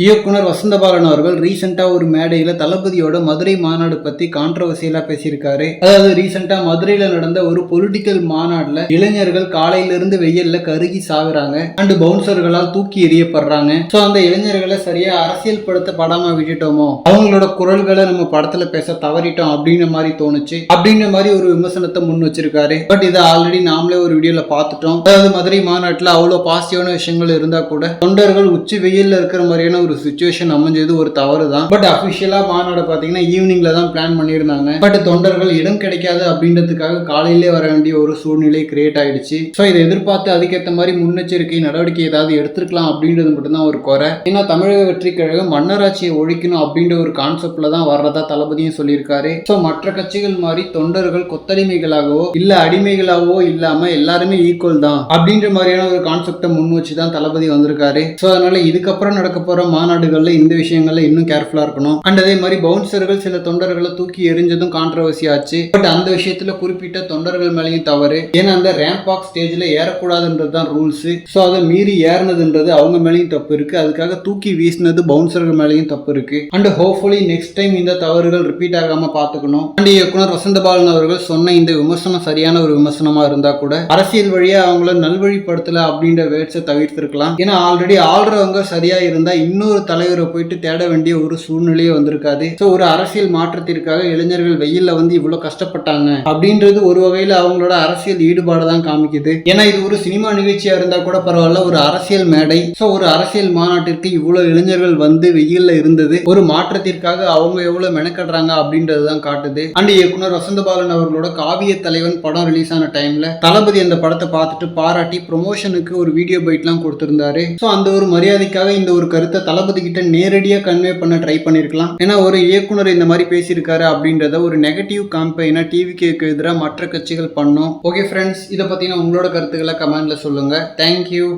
இயக்குனர் வசந்தபாலன் அவர்கள் ரீசெண்டாக ஒரு மேடையில் தளபதியோட மதுரை மாநாடு பற்றி கான்ட்ரவர்சியலாக பேசியிருக்காரு. அதாவது ரீசெண்டாக மதுரையில் நடந்த ஒரு பொலிட்டிக்கல் மாநாட்டில் இளைஞர்கள் காலையிலிருந்து வெயிலில் வெயில்ல கருகி சாகுறாங்க. அண்டு பவுன்சர்களால் தூக்கி எறியப்படுறாங்க. ஸோ அந்த இளைஞர்களை சரியாக அரசியல் படுத்த படாமல் விட்டுட்டோமோ? அவங்களோட குரல்களை நம்ம படத்தில் பேச தவறிட்டோம் அப்படின்ற மாதிரி தோணுச்சு. அப்படின்ற மாதிரி ஒரு விமர்சனத்தை முன் வச்சிருக்காரு. பட் இதை ஆல்ரெடி நாமளே ஒரு வீடியோவில் பார்த்துட்டோம். அதாவது மதுரை மாநாட்டில் அவ்வளோ பாசிட்டிவான விஷயங்கள் இருந்தால் கூட தொண்டர்கள் உச்சி வெயிலில் இருக்கிற மாதிரியான ஒரு சுச்சுவேஷன் அமைஞ்சது ஒரு தவறு தான் பட் அஃபிஷியலாக மாநாடு பார்த்தீங்கன்னா ஈவினிங்ல தான் பிளான் பண்ணியிருந்தாங்க. பட் தொண்டர்கள் இடம் கிடைக்காது அப்படின்றதுக்காக காலையிலே வர வேண்டிய ஒரு சூழ்நிலை கிரியேட் ஆயிடுச்சு. ஸோ இதை எதிர்பார்த்து அதுக்கேற்ற மாதிரி முன்னெச்சரிக்கை நடவடிக்கை ஏதாவது எடுத்திருக்கலாம் அப்படின்றது மட்டும்தான் ஒரு குறை. ஏன்னா தமிழக வெற்றி கழகம் மன்னராட்சியை ஒழிக்கணும் அப்படின்ற ஒரு கான்செப்ட்ல தான் வர்றதா தளபதியும் சொல்லியிருக்காரு. ஸோ மற்ற கட்சிகள் மாதிரி தொண்டர்கள் கொத்தடிமைகளாகவோ இல்ல அடிமைகளாகவோ இல்லாம எல்லாருமே ஈக்குவல் தான் அப்படின்ற மாதிரியான ஒரு கான்செப்டை முன் வச்சு தான் தளபதி வந்திருக்காரு. ஸோ அதனால இதுக்கப்புறம் நடக்க போற மாநாடுகளில் இந்த விஷயங்கள்ல இன்னும் கேர்ஃபுல்லா இருக்கணும். அண்ட் அதே மாதிரி பவுன்சர்கள் சில தொண்டர்களை தூக்கி எரிஞ்சதும் கான்ட்ரவர்சி ஆச்சு. பட் அந்த விஷயத்துல குறிப்பிட்ட தொண்டர்கள் மேலேயும் தவறு. ஏன்னா அந்த ரேம்ப் வாக் ஸ்டேஜ்ல ஏறக்கூடாதுன்றது தான் ரூல்ஸ் ஸோ அதை மீறி ஏறினதுன்றது அவங்க மேலேயும் தப்பு இருக்கு. அதுக்காக தூக்கி வீசினது பவுன்சர்கள் மேலேயும் தப்பு இருக்கு. அண்ட் ஹோப்ஃபுல்லி நெக்ஸ்ட் டைம் இந்த தவறுகள் ரிப்பீட் ஆகாம பார்த்துக்கணும். அண்ட் இயக்குனர் வசந்தபாலன் அவர்கள் சொன்ன இந்த விமர்சனம் சரியான ஒரு விமர்சனமா இருந்தா கூட அரசியல் வழியா அவங்கள நல்வழிப்படுத்தல அப்படின்ற வேர்ட்ஸை தவிர்த்திருக்கலாம். ஏன்னா ஆல்ரெடி ஆள்றவங்க சரியா இருந்தா இன்னொரு தலைவரை போயிட்டு தேட வேண்டிய ஒரு சூழ்நிலையே வந்திருக்காது. ஸோ ஒரு அரசியல் மாற்றத்திற்காக இளைஞர்கள் வெயில்ல வந்து இவ்வளோ கஷ்டப்பட்டாங்க அப்படின்றது ஒரு வகையில அவங்களோட அரசியல் ஈடுபாடு தான் காமிக்குது. ஏன்னா இது ஒரு சினிமா நிகழ்ச்சியா இருந்தா கூட பரவாயில்ல ஒரு அரசியல் மேடை. ஸோ ஒரு அரசியல் மாநாட்டிற்கு இவ்வளவு இளைஞர்கள் வந்து வெயில்ல இருந்தது. ஒரு மாற்றத்திற்காக அவங்க எவ்வளவு மெனக்கடுறாங்க அப்படின்றது தான் காட்டுது. அண்ட் இயக்குனர் வசந்தபாலன் அவர்களோட காவிய தலைவன் படம் ரிலீஸ் ஆன டைம்ல தளபதி அந்த படத்தை பார்த்துட்டு பாராட்டி ப்ரொமோஷனுக்கு ஒரு வீடியோ பைட்லாம் கொடுத்திருந்தாரு. ஸோ அந்த ஒரு மரியாதைக்காக இந்த ஒரு கருத்தை தளபதி கிட்ட நேரடியாக கன்வே பண்ண ட்ரை பண்ணியிருக்கலாம் ஏன்னா ஒரு இயக்குனர் இந்த மாதிரி பேசியிருக்காரு அப்படின்றத ஒரு நெகட்டிவ் கேம்பெயினாக டிவிகேக்கு எதிராக மற்ற கட்சிகள் பண்ணும். ஓகே ஃப்ரெண்ட்ஸ் இதை பற்றின உங்களோட கருத்துக்களை கமெண்ட்டில் சொல்லுங்க. தேங்க்யூ